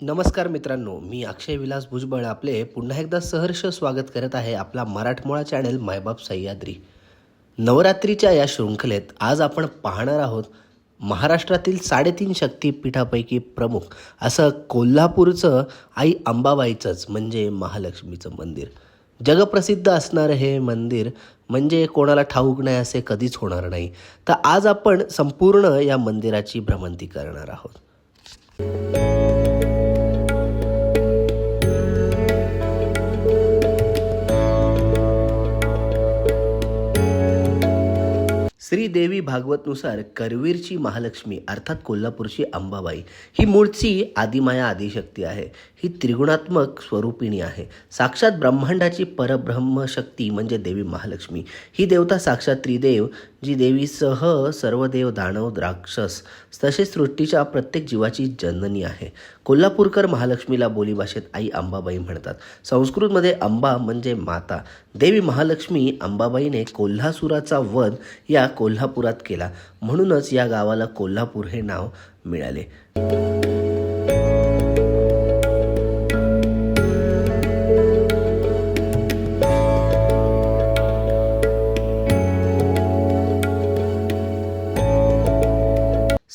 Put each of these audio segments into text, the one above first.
नमस्कार मित्रांनो मी अक्षय विलास भुजबळ आपले पुन्हा एकदा सहर्ष स्वागत करत आहे आपला मराठमोळा चॅनल मायबाप सह्याद्री. नवरात्रीच्या या शृंखलेत आज आपण पाहणार आहोत महाराष्ट्रातील साडेतीन शक्तीपीठापैकी प्रमुख असं कोल्हापूरचं आई अंबाबाईचंच म्हणजे महालक्ष्मीचं मंदिर. जगप्रसिद्ध असणारं हे मंदिर म्हणजे कोणाला ठाऊक नाही असे कधीच होणार नाही. तर आज आपण संपूर्ण या मंदिराची भ्रमंती करणार आहोत. श्रीदेवी भागवतनुसार करवीरची महालक्ष्मी अर्थात कोल्हापूरची अंबाबाई ही मूळची आदिमाया आदिशक्ती आहे. ही त्रिगुणात्मक स्वरूपिणी आहे. साक्षात ब्रह्मांडाची परब्रह्मशक्ती म्हणजे देवी महालक्ष्मी. ही देवता साक्षात त्रिदेव जी देवीसह सर्व देव दानव राक्षस तसेच सृष्टीच्या प्रत्येक जीवाची जननी आहे. कोल्हापूरकर महालक्ष्मीला बोलीभाषेत आई अंबाबाई म्हणतात. संस्कृतमध्ये अंबा म्हणजे माता. देवी महालक्ष्मी अंबाबाईने कोल्हासुराचा वध या कोल्हापुरात केला. म्हणूनच या गावाला कोल्हापूर हे नाव मिळाले.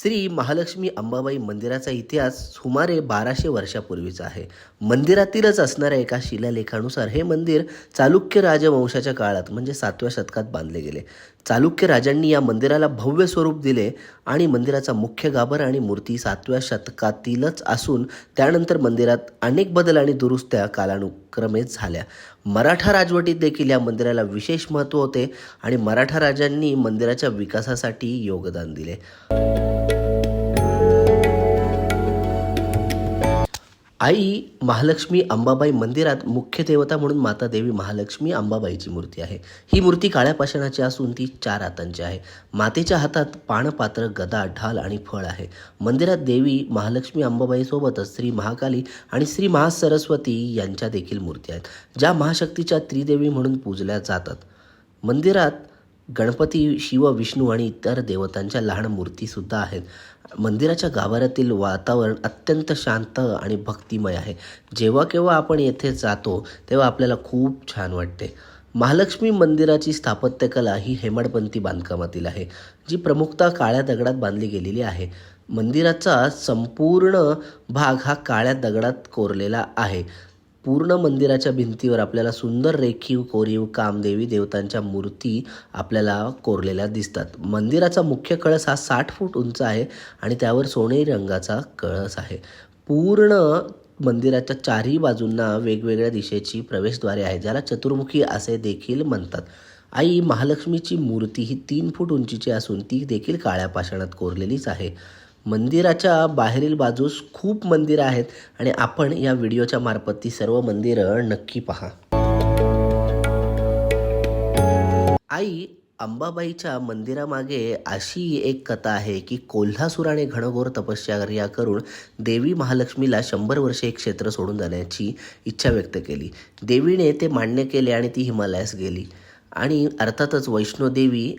श्री महालक्ष्मी अंबाबाई मंदिराचा इतिहास सुमारे बाराशे वर्षापूर्वीचा आहे. मंदिरातीलच असणाऱ्या एका शिलालेखानुसार हे मंदिर चालुक्य राजवंशाच्या काळात म्हणजे सातव्या शतकात बांधले गेले. चालुक्य राजांनी या मंदिराला भव्य स्वरूप दिले आणि मंदिराचा मुख्य गाभारा आणि मूर्ती सातव्या शतकातीलच असून त्यानंतर मंदिरात अनेक बदल आणि दुरुस्त्या कालानुक्रमे झाल्या. मराठा राजवटीत देखील या मंदिराला विशेष महत्त्व होते आणि मराठा राजांनी मंदिराच्या विकासासाठी योगदान दिले. आई महालक्ष्मी अंबाबाई मंदिरात मुख्य देवता म्हणून माता देवी महालक्ष्मी अंबाबाईची मूर्ती आहे. ही मूर्ती काळ्या पाषाणाची असून ती चार हातांची आहे. मातेच्या हातात पाणपात्र गदा ढाल आणि फळ आहे. मंदिरात देवी महालक्ष्मी अंबाबाईसोबतच श्री महाकाली आणि श्री महासरस्वती यांच्या देखील मूर्ती आहेत ज्या महाशक्तीच्या त्रिदेवी म्हणून पूजल्या जातात. मंदिरात गणपती शिव विष्णू आणि इतर देवतांच्या लहान मूर्तीसुद्धा आहेत. मंदिराच्या गाभाऱ्यातील वातावरण अत्यंत शांत आणि भक्तिमय आहे. जेव्हा केव्हा आपण येथे जातो तेव्हा आपल्याला खूप छान वाटते. महालक्ष्मी मंदिराची स्थापत्यकला ही हेमाडपंथी बांधकामातील आहे जी प्रमुखतः काळ्या दगडात बांधली गेलेली आहे. मंदिराचा संपूर्ण भाग हा काळ्या दगडात कोरलेला आहे. पूर्ण मंदिराच्या भिंतीवर आपल्याला सुंदर रेखीव कोरीव कामदेवी देवतांच्या मूर्ती आपल्याला कोरलेल्या दिसतात. मंदिराचा मुख्य कळस हा साठ फूट उंच आहे आणि त्यावर सोनेरी रंगाचा कळस आहे. पूर्ण मंदिराच्या चारही बाजूंना वेगवेगळ्या दिशेची प्रवेशद्वारे आहे ज्याला चतुर्मुखी असे देखील म्हणतात. आई महालक्ष्मीची मूर्ती ही तीन फूट उंचीची असून ती देखील काळ्या पाषाणात कोरलेलीच आहे. मंदिराच्या बाहेरील बाजूस खूप मंदिरं आहेत आणि आपण या व्हिडिओच्या मार्फत ती सर्व मंदिरं नक्की पहा. आई अंबाबाईच्या मंदिरामागे अशी एक कथा आहे की कोल्हासुराने घनघोर तपश्चर्या करून देवी महालक्ष्मीला शंभर वर्षे एक क्षेत्र सोडून जाण्याची इच्छा व्यक्त केली. देवीने ते मान्य केले आणि ती हिमालयास गेली. आणि अर्थातच वैष्णोदेवी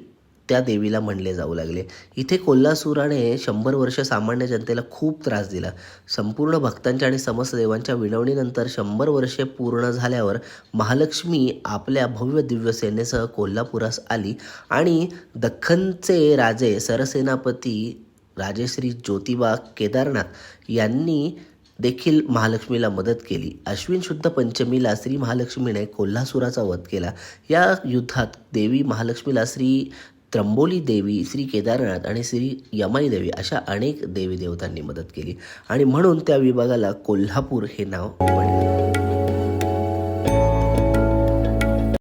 त्या देवीला म्हणले जाऊ लागले. इथे कोल्हासुराने शंभर वर्ष सामान्य जनतेला खूप त्रास दिला. संपूर्ण भक्तांच्या आणि समस्त देवांच्या विनवणीनंतर शंभर वर्षे पूर्ण झाल्यावर महालक्ष्मी आपल्या भव्य दिव्य सेनेसह कोल्हापुरास आली आणि दख्खनचे राजे सरसेनापती राजेश्री ज्योतिबा केदारनाथ यांनी देखील महालक्ष्मीला मदत केली. अश्विन शुद्ध पंचमीला श्री महालक्ष्मीने कोल्हासुराचा वध केला. या युद्धात देवी महालक्ष्मीला श्री त्र्यंबोली देवी श्री केदारनाथ आणि श्री यमाई देवी अशा अनेक देवी देवतांनी मदत केली. आणि म्हणून त्या विभागाला कोल्हापूर हे नाव पडले.